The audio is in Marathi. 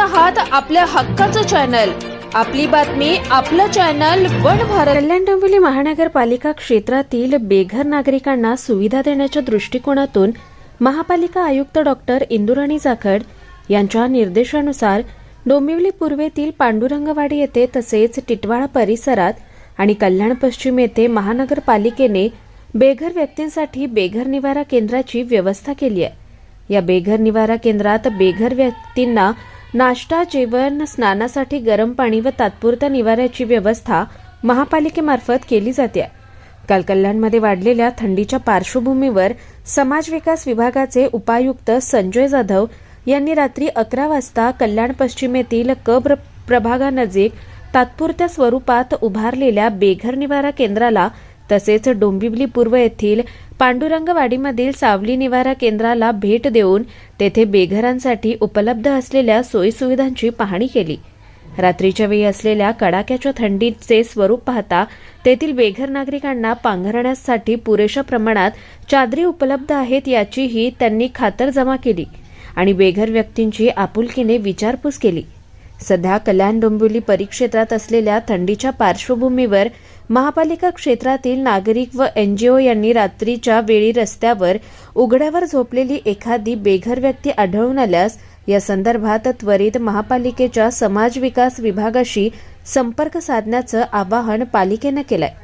आहात आपल्या हक्काचं चॅनल. आपली बातमी आपलं चॅनल वन भारत. कल्याण डोंबिवली महानगरपालिका क्षेत्रातील बेघर नागरिकांना सुविधा देण्याच्या दृष्टिकोनातून महापालिका आयुक्त डॉक्टर इंदुराणी जाखड यांच्या निर्देशानुसार डोंबिवली पूर्वेतील पांडुरंगवाडी येथे तसेच टिटवाळा परिसरात आणि कल्याण पश्चिम येथे महानगरपालिकेने बेघर व्यक्तींसाठी बेघर निवारा केंद्राची व्यवस्था केली आहे. या बेघर निवारा केंद्रात बेघर व्यक्तींना नाश्ता जेवण स्नानासाठी गरम पाणी व तात्पुरत्या निवाऱ्याची व्यवस्था महापालिकेमार्फत केली जाते. काल कल्याणमध्ये वाढलेल्या थंडीच्या पार्श्वभूमीवर समाज विकास विभागाचे उपायुक्त संजय जाधव यांनी रात्री अकरा वाजता कल्याण पश्चिमेतील कब क प्रभागानजीक तात्पुरत्या स्वरूपात उभारलेल्या बेघर निवारा केंद्राला तसेच डोंबिवली पूर्व येथील पांडुरंगवाडीमधील सावली निवारा केंद्राला भेट देऊन तेथे बेघरांसाठी उपलब्ध असलेल्या सोयीसुविधांची पाहणी केली. रात्रीच्या वेळी असलेल्या कडाक्याच्या थंडीचे स्वरूप पाहता तेथील बेघर नागरिकांना पांघरण्यासाठी पुरेशा प्रमाणात चादरी उपलब्ध आहेत याचीही त्यांनी खातरजमा केली आणि बेघर व्यक्तींची आपुलकीने विचारपूस केली. सध्या कल्याण डोंबिवली परिक्षेत्रात असलेल्या थंडीच्या पार्श्वभूमीवर महापालिका क्षेत्रातील नागरिक व एनजीओ यांनी रात्रीच्या वेळी रस्त्यावर उघड्यावर झोपलेली एखादी बेघर व्यक्ती आढळून आल्यास या संदर्भात त्वरित महापालिकेच्या समाज विकास विभागाशी संपर्क साधण्याचं आवाहन पालिकेनं केलंय.